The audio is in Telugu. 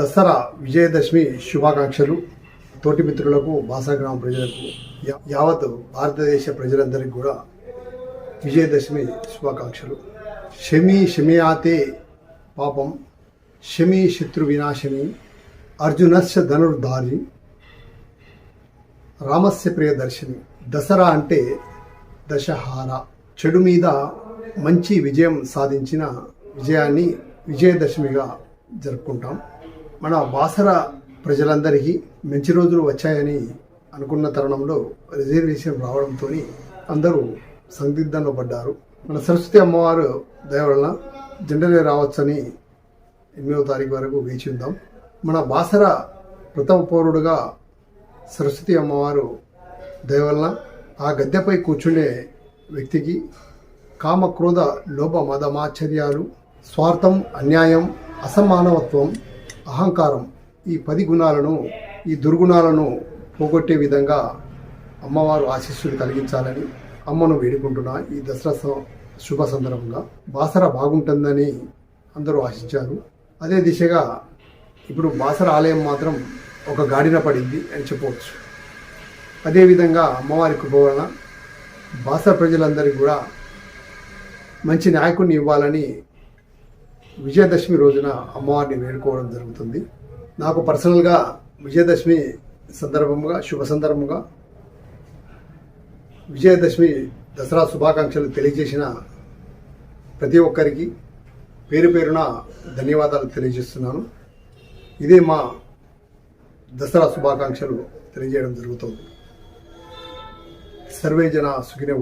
దసరా విజయదశమి శుభాకాంక్షలు. తోటి మిత్రులకు భాషాగ్రామ ప్రజలకు యావత్ భారతదేశ ప్రజలందరికీ కూడా విజయదశమి శుభాకాంక్షలు. శమి శమియాతే పాపం శమి శత్రు వినాశమి అర్జునస్య ధనుర్ధారి రామస్య ప్రియదర్శిని దసరా అంటే దశహార. చెడు మీద మంచి విజయం సాధించిన విజయాన్ని విజయదశమిగా జరుపుకుంటాం. మన బాసర ప్రజలందరికీ మంచి రోజులు వచ్చాయని అనుకున్న తరుణంలో రిజర్వేషన్ రావడంతో అందరూ సందిగ్ధంలో పడ్డారు. మన సరస్వతి అమ్మవారు దయ జెండలే రావచ్చని ఎనిమిదవ తారీఖు వరకు వేచి ఉందాం. మన బాసర ప్రథమ పౌరుడుగా సరస్వతి అమ్మవారు దయ ఆ గద్దెపై కూర్చునే వ్యక్తికి కామ క్రోధ లోభ మదమాచర్యాలు స్వార్థం అన్యాయం అసమానవత్వం అహంకారం ఈ పది గుణాలను ఈ దుర్గుణాలను పోగొట్టే విధంగా అమ్మవారు ఆశీస్సులు కలిగించాలని అమ్మను వేడుకుంటున్నా ఈ దసరా శుభ సందర్భంగా. బాసర బాగుంటుందని అందరూ ఆశించారు. అదే దిశగా ఇప్పుడు బాసర ఆలయం మాత్రం ఒక గాడిన పడింది అని చెప్పవచ్చు. అదేవిధంగా అమ్మవారి కృప వలన బాసర ప్రజలందరికీ కూడా మంచి నాయకుడిని ఇవ్వాలని విజయదశమి రోజున అమ్మవారిని వేడుకోవడం జరుగుతుంది. నాకు పర్సనల్గా విజయదశమి సందర్భంగా శుభ సందర్భంగా విజయదశమి దసరా శుభాకాంక్షలు తెలియజేసిన ప్రతి ఒక్కరికి పేరు పేరున ధన్యవాదాలు తెలియజేస్తున్నాను. ఇదే మా దసరా శుభాకాంక్షలు తెలియజేయడం జరుగుతుంది. సర్వే జన సుఖినో